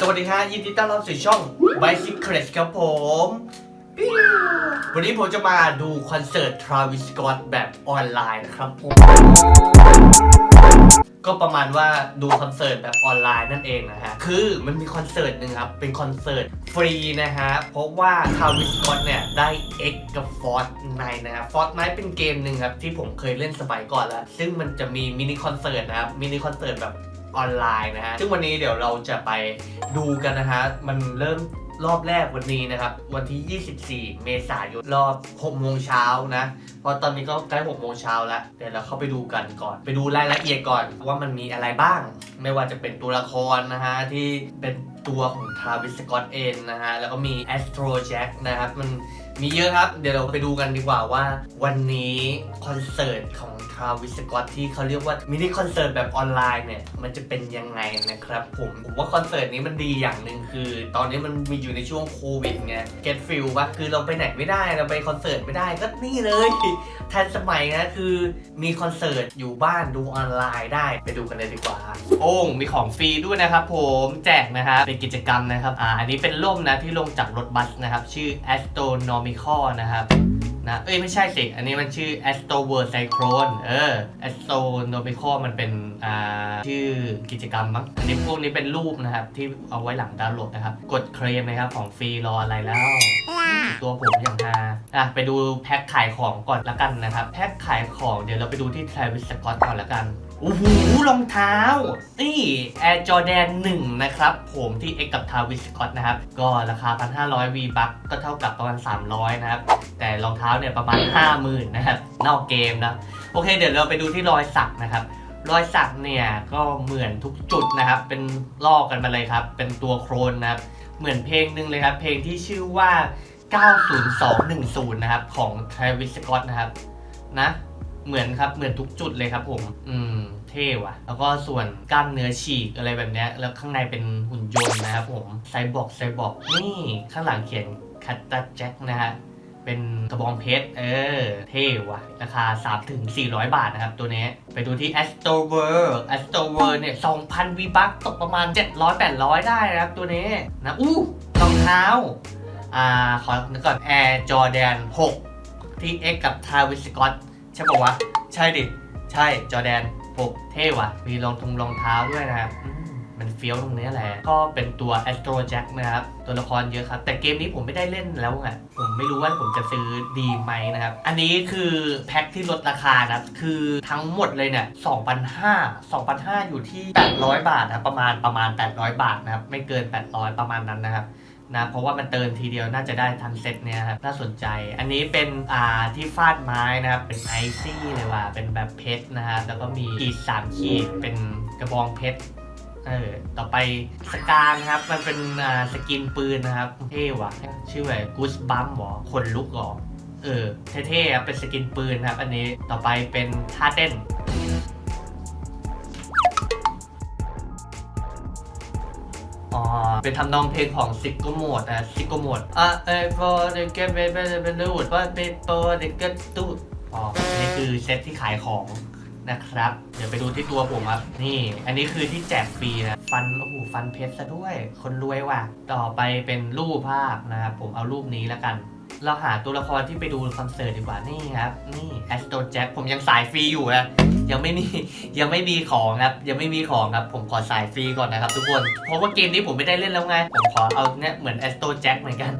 สวัสดีฮะยินดีต้อนรับสู่ช่อง Bicycles ครับผมววันนี้ผมจะมาดูคอนเสิร์ต Travis Scott แบบออนไลน์นะครับผม ก็ประมาณว่าดูคอนเสิร์ตแบบออนไลน์นั่นเองนะฮะ คือมันมีคอนเสิร์ตหนึ่งครับ เป็นคอนเสิร์ตฟรีนะฮะ เพราะว่า Travis Scott เนี่ย ได้ X กับ Fortnite นะฮะ Fortnite เป็นเกมหนึ่งครับ ที่ผมเคยเล่นสมัยก่อนแล้ว ซึ่งมันจะมีมินิคอนเสิร์ตนะครับ มินิคอนเสิร์ตแบบ ออนไลน์นะฮะ ซึ่งวันนี้เดี๋ยวเราจะไปดูกันนะฮะ มันเริ่มรอบแรกวันนี้นะครับ วันที่ 24 เมษายนรอบ6โมงเช้านะ เพราะตอนนี้ก็ใกล้6โมงเช้าแล้ว เดี๋ยวเราเข้าไปดูกันก่อน ไปดูรายละเอียดก่อนว่ามันมีอะไรบ้าง ไม่ว่าจะเป็นตัวละครนะฮะ ที่เป็นตัวของทาวิสกอตเองนะฮะ แล้วก็มี Astro Jack นะครับ มัน มีเยอะครับ เดี๋ยวเราไปดูกันดีกว่าว่า วันนี้คอนเสิร์ตของทาวิสสกอตที่เขาเรียกว่ามินิคอนเสิร์ตแบบออนไลน์เนี่ย มันจะเป็นยังไงนะครับผมผมว่าคอนเสิร์ตนี้มันดีอย่างหนึ่งคือ ตอนนี้มันมีอยู่ในช่วงโควิดไง get feel ว่าคือเราไปไหนไม่ได้เราไปคอนเสิร์ตไม่ได้ก็นี่เลยทันสมัยนะคือมีคอนเสิร์ตอยู่บ้านดูออนไลน์ได้ไปดูกันเลยดีกว่า โอ้งมีของฟรีด้วยนะครับผมแจกนะครับเป็นกิจกรรมนะครับอ่าอันนี้เป็นร่มนะที่ลงจากรถบัสนะครับชื่อ astronomical นะครับนะเอ้ยไม่ใช่สิ อันนี้มันชื่อ astro world cyclone เออ astronomical มันเป็นอ่าชื่อกิจกรรมมั้ง อันนี้พวกนี้เป็นรูปนะครับ ที่เอาไว้หลังดาวน์โหลดนะครับ กดเคลมนะครับ ของฟรีรออะไรแล้ว ตัวผมอย่างฮาอะไปดูแพ็คขายของก่อนละกันนะครับ แพ็คขายของเดี๋ยวเราไปดูที่ Travis Scott ก่อนละกัน โอ้โหรองเท้า นี่ Air Jordan 1นะครับ ผมที่ X กับ Travis Scott นะครับ ก็ราคา 1,500 V buck ก็เท่ากับประมาณ 300 นะครับ แต่รองเท้าเนี่ยประมาณ 50,000 นะครับนอกเกมนะ โอเค เดี๋ยวเราไปดูที่รอยสักนะครับ รอยสักเนี่ย ก็เหมือนทุกจุดนะครับ เป็นลอกกันมาเลยครับ เป็นตัวโครนนะครับ เหมือนเพลงหนึ่งเลยครับ เพลงที่ชื่อว่า 90210 นะครับ ของ Travis Scott นะครับ นะ เหมือนครับเหมือนทุกจุดเลยครับผม อืมเท่ว่ะ แล้วก็ส่วนกล้ามเนื้อฉีกอะไรแบบเนี้ยแล้วข้างในเป็นหุ่นยนต์นะครับผมไซบอร์กไซบอร์กนี่ข้างหลังเขียนคัตตาแจ็คนะฮะเป็นกระบองเพชร เออ เท่ว่ะ ราคา 3 ถึง 400 บาทนะครับตัวนี้ ไปดูที่ Astro World Astro World เนี่ย 2,000 V buck ตกประมาณ 700-800 ได้นะครับตัวนี้ นะ อู้รองเท้า อ่า ขอนึกก่อน Air Jordan 6 ที่ X กับ Travis Scott ใช่ปะวะ ใช่ดิ ใช่ Jordan 6เท่ว่ะ มีรองทงรองเท้าด้วยนะครับอืมมันเฟี้ยวตรงนี้แหละ ก็เป็นตัว Astro Jack นะครับ ตัวละครเยอะครับ แต่เกมนี้ผมไม่ได้เล่นแล้วไงผมไม่รู้ว่าผมจะซื้อดีไหมนะครับ อันนี้คือแพ็คที่ลดราคานะครับคือทั้งหมดเลยเนี่ย2,500 2,500 อยู่ที่ 800 บาทนะประมาณประมาณ 800 บาทนะครับ ไม่เกิน 800 ประมาณนั้นนะครับ นะเพราะว่ามันเติมทีเดียวน่าจะได้ทั้งเซตเนี่ยครับน่าสนใจ อันนี้เป็นอ่าที่ฟาดไม้นะครับเป็นไอซี่เลยว่ะเป็นแบบเพชรนะฮะแล้วก็มีขีดสามขีดเป็นกระบองเพชรเออต่อไปสกานะครับ มันเป็นอ่าสกินปืนนะครับเท่ว่ะชื่ออะไรกูสบัมหรอคนลุกหรอเออเท่ๆเป็นสกินปืนครับ อันนี้ต่อไปเป็นท่าเต้น เป็นทำนองเพลงของซิกโกโมดนะซิกโกโมดอะเอ้ย for the get b a b y the root but before the get to อ๋ออันนี้คือเซตที่ขายของนะครับ เดี๋ยวไปดูที่ตัวผมครับ นี่ อันนี้คือที่แจกฟรีนะ ฟัน โอ้โห ฟันเพชรซะด้วย คนรวยว่ะ ต่อไปเป็นรูปภาพนะครับ ผมเอารูปนี้แล้วกัน เราหาตัวละครที่ไปดูคอนเสิร์ตดีกว่านี่ครับ นี่ Astro Jack ผมยังสายฟรีอยู่นะยังไม่มียังไม่มีของครับ ยังไม่มีของครับ ผมขอสายฟรีก่อนนะครับทุกคน เพราะว่าเกมนี้ผมไม่ได้เล่นแล้วไง ผมขอเอาเนี่ยเหมือน Astro Jack เหมือนกัน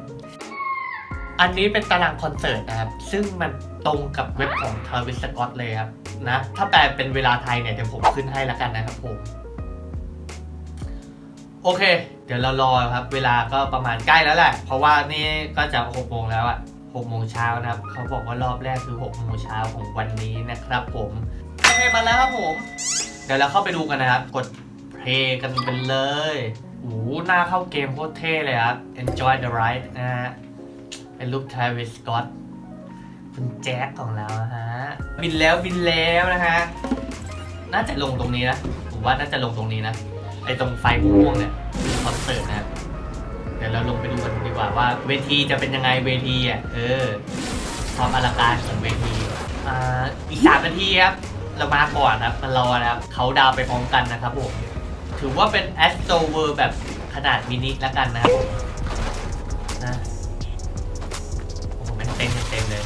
อันนี้เป็นตารางคอนเสิร์ตนะครับ ซึ่งมันตรงกับเว็บของ Travis Scott เลยครับนะถ้าแปลเป็นเวลาไทยเนี่ยเดี๋ยวผมขึ้นให้แล้วกันนะครับผม โอเค เดี๋ยวเรารอครับ เวลาก็ประมาณใกล้แล้วแหละ เพราะว่านี่ก็จะ6โมงแล้วอะ6โมงเช้านะครับ เขาบอกว่ารอบแรกคือ6โมงเช้าของวันนี้นะครับผมโอเคมาแล้วครับผม เดี๋ยวเราเข้าไปดูกันนะครับ กดเพลย์กันไปเลยโอ้โหหน้าเข้าเกมโคตรเท่เลยครับ Enjoy the ride นะฮะ เป็นรูป Travis Scott คุณแจ็คของเราฮะ บินแล้วบินแล้วนะฮะ น่าจะลงตรงนี้นะ ผมว่าน่าจะลงตรงนี้นะ ไอ้ตรงไฟม่วงเนี่ยคือคอนเสิร์ตนะครับเดี๋ยวเราลงไปดูกันดีกว่าว่าเวทีจะเป็นยังไงเวทีอะเออความอลังการของเวทีอ่าอีกสามนาทีครับ เรามาก่อนครับมารอนะครับเขาดาวไปพร้อมกันนะครับผมถือว่าเป็น Astro World แบบขนาดมินิแล้วกันนะครับผมนะโอ้โหมันเต็มเต็มเลย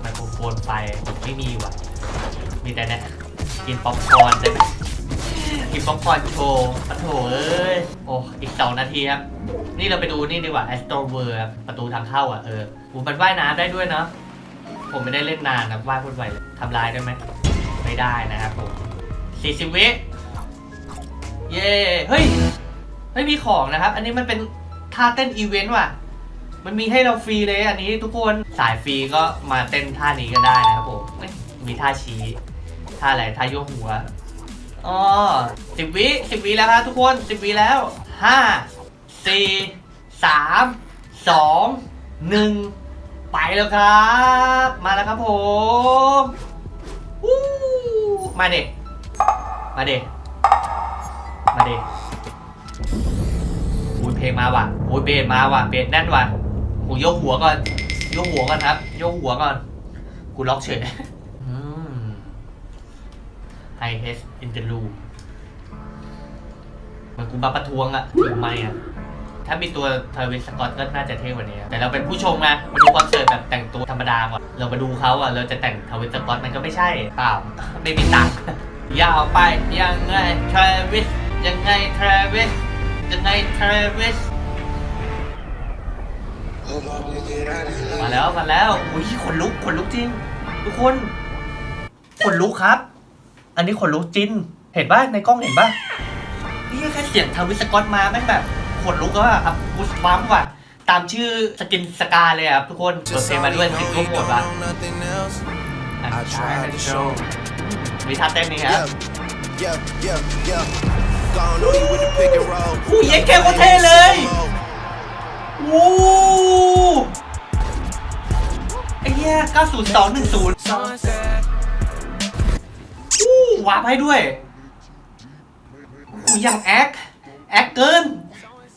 ไมโครโฟนไฟผมไม่มีว่ะมีแต่เนี่ยกินป๊อปคอร์นได้ไหม กินป๊อปคอร์นโชว์ปะโถเอ้ย โอ้ อีกสองนาทีครับ นี่เราไปดูนี่ดีกว่า a s t r o v e r ครับประตูทางเข้าอะ เออผมมันว่ายน้ำได้ด้วยเนาะ ผมไม่ได้เล่นนานนะว่ายพูดไวเลยทำลายได้ไหม ไม่ได้นะครับผมสี่สิบวิเย้ เฮ้ยไม่มีของนะครับ อันนี้มันเป็นท่าเต้นอีเวนต์ว่ะ มันมีให้เราฟรีเลยอันนี้ทุกคน สายฟรีก็มาเต้นท่านี้ก็ได้นะครับผม มีท่าชี้ ท่าอะไร ท่าโยกหัว อ๋อสิบวิสิบวิแล้วครับทุกคนสิบวิแล้วห้าสี่สามสองหนึ่งไปแล้วครับ มาแล้วครับผมวู้มาเด็กมาเด็กมาเด็กอุ้ยเพลงมาว่ะอุ้ยเบสมาว่ะเบสแน่นว่ะหูยกหัวก่อน ยกหัวก่อนครับ ยกหัวก่อน กูล็อกเฉย ไฮเฮสอินเตอร์ลูเหมือนกูมาประท้วงอะถึงไม่อะถ้ามีตัวทาวิสสกอตก็น่าจะเท่กว่านี้อะแต่เราเป็นผู้ชมไงมาดูคอนเสิร์ตแบบแต่งตัวธรรมดาก่อน เรามาดูเขาอะเราจะแต่งทาวิสสกอตมันก็ไม่ใช่เปล่า ไม่มีตังค์ยาวไปยังไงทาวิสยังไงทาวิสยังไงทาวิสมาแล้วมาแล้วอุ้ยขนลุกขนลุกจริง ทุกคนขนลุกครับ อันนี้ขนลุกจรินเห็นป่ะในกล้องเห็นป่ะนี่แค่เสียงทวิสกอตมาแม่งแบบขนลุกแล้วอะครับบูสบัมว่ะตามชื่อสกินสกาเลยอะครับทุกคนเปิดเพลงมาด้วยสิงโก้หมดว่ะมีท่าเต้นนี้ครับอู้ยเย็นแค่โคตรเท่เลยวู้ไอ้เหี้ย90210 วาร์ปให้ด้วยอู้ยยังแอคแอคเกิน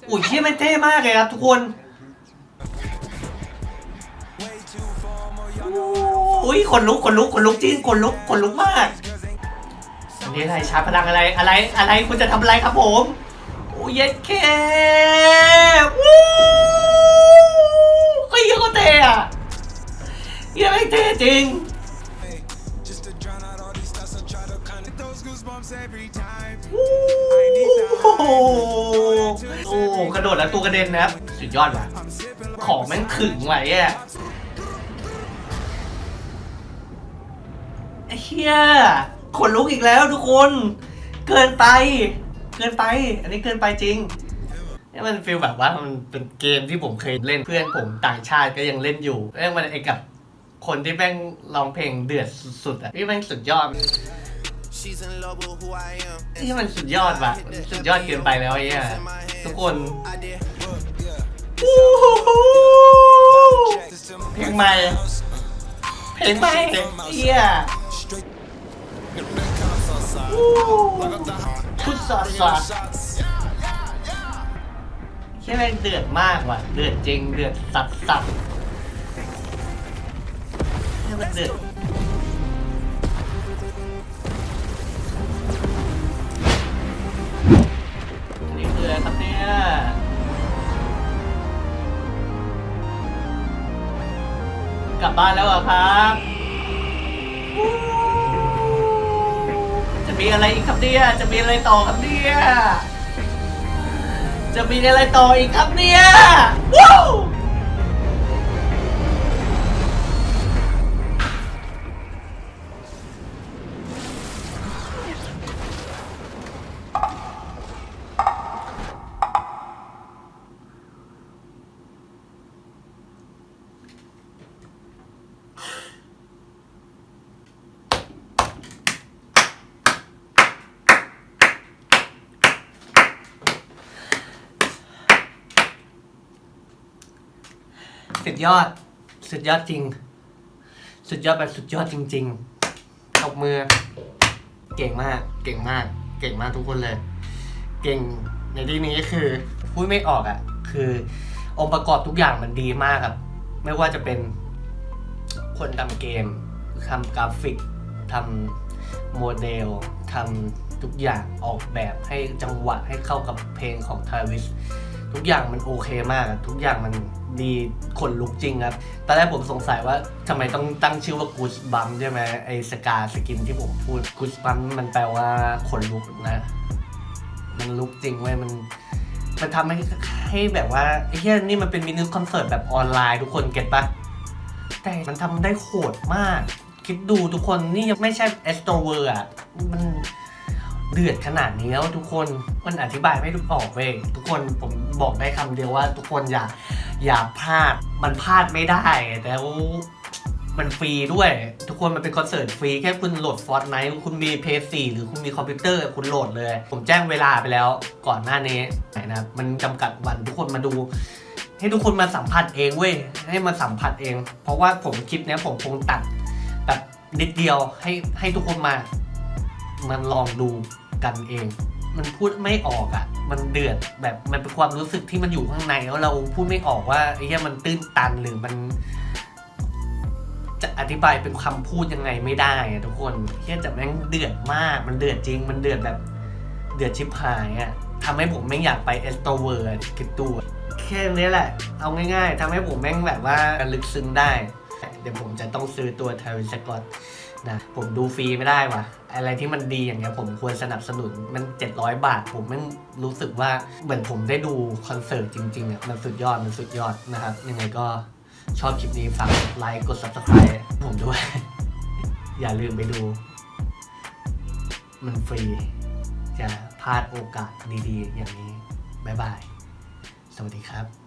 อุ้ยเชี่ยมันเท่มากเลยครับทุกคนอุ้ยขนลุกขนลุกขนลุกจริงขนลุกขนลุกมากอันนี้อะไรชาร์จพลังอะไรอะไรอะไรคุณจะทำอะไรครับผมโอ้ยเย็ดแค่วู้ก็ยังก็เท่อะเยังไม่เท่จริง โอ้โหโอ้โหกระโดดแล้วตัวกระเด็นนะครับ สุดยอดว่ะ ของแม่งขึงไว้อะเฮียขนลุกอีกแล้วทุกคน เกินไป เกินไป อันนี้เกินไปจริงนี่มันฟีลแบบว่ามันเป็นเกมที่ผมเคยเล่นเพื่อนผมต่างชาติก็ยังเล่นอยู่แล้วมันไอ้กับคนที่แม่งร้องเพลงเดือดสุดๆอะนี่แม่งสุดยอด นี่มันสุดยอดว่ะมันสุดยอดเกินไปแล้วไอ้เนี่ยทุกคน I did. Look, yeah. เพลงใหม่เพลงใหม่เฮีย Straight ชุดสอดสอดใช่ไหมงเดือดมากว่ะ เดือดจริง เดือดสัดสัดใช่มันเดือด บบ้านแล้วเหรอครับ จะมีอะไรอีกครับเนี่ยจะมีอะไรต่อครับเนี่ยจะมีอะไรต่ออีกครับเนี่ยว้าว ยอด สุดยอดจริง สุดยอดแบบสุดยอดจริงๆตบมือ เก่งมาก เก่งมาก เก่งมากทุกคนเลย เก่งในที่นี้คือพูดไม่ออกอะ่ะ คือองค์ประกอบทุกอย่างมันดีมากครับ ไม่ว่าจะเป็นคนทำเกมทำกราฟิกทำโมเดลทำทุกอย่างออกแบบให้จังหวะให้เข้ากับเพลงของทาวิส ทุกอย่างมันโอเคมาก ทุกอย่างมันดีขนลุกจริงครับ ตอนแรกผมสงสัยว่าทำไมต้องตั้งชื่อว่ากูสบัมใช่ไหมไอสกาสกินที่ผมพูดกูสบัมมันแปลว่าขนลุกนะ มันลุกจริงเว้ยมันมันทำให้ให้แบบว่าไอ้เหี้ยนี่มันเป็นมินิคอนเสิร์ตแบบออนไลน์ทุกคนเก็ตปะแต่มันทำได้โหดมาก คิดดูทุกคนนี่ยังไม่ใช่เอสโตเวอร์อะมัน เดือดขนาดนี้แล้วทุกคนมันอธิบายไม่ถูกออกเว้ยทุกคนผมบอกได้คำเดียวว่า ทุกคนอย่าอย่าพลาดมันพลาดไม่ได้แล้วมันฟรีด้วย ทุกคนมันเป็นคอนเสิร์ตฟรีแค่คุณโหลดฟอร์ตไนท์คุณมีเพย์สี่หรือคุณมีคอมพิวเตอร์คุณโหลดเลย ผมแจ้งเวลาไปแล้วก่อนหน้านี้นะมันจำกัดวันทุกคนมาดู ให้ทุกคนมาสัมผัสเองเว้ยให้มาสัมผัสเอง เพราะว่าผมคลิปนี้ผมคงตัดแบบนิดเดียวให้ให้ทุกคนมามันลองดู กันเอง มันพูดไม่ออกอะ่ะ มันเดือดแบบมันเป็นความรู้สึกที่มันอยู่ข้างในแล้วเราพูดไม่ออกว่าไอ้เหี้ยมันตื้นตันหรือมัน จะอธิบายเป็นคำพูดยังไงไม่ได้อะทุกคนเฮียแต่แม่งเดือดมาก มันเดือดจริง มันเดือดแบบเดือดชิบหายอะ่ะทำให้ผมไม่อยากไปเอสโตเวอร์คิดดูอะแค่นี้แหละ เอาง่ายๆทำให้ผมแม่งแบบว่าลึกซึ้งได้ เดี๋ยวผมจะต้องซื้อตัวทวิสกอต นะผมดูฟรีไม่ได้ว่ะ อะไรที่มันดีอย่างเงี้ยผมควรสนับสนุนมัน 700 บาท ผมแม่งรู้สึกว่าเหมือนผมได้ดูคอนเสิร์ตจริงๆอะมันสุดยอดมันสุดยอดนะครับ ยังไงก็ชอบคลิปนี้ฝากกดไลค์กด subscribe ผมด้วย อย่าลืมไปดู มันฟรี จะพลาดโอกาสดีๆ อย่างนี้ บ๊ายบาย สวัสดีครับ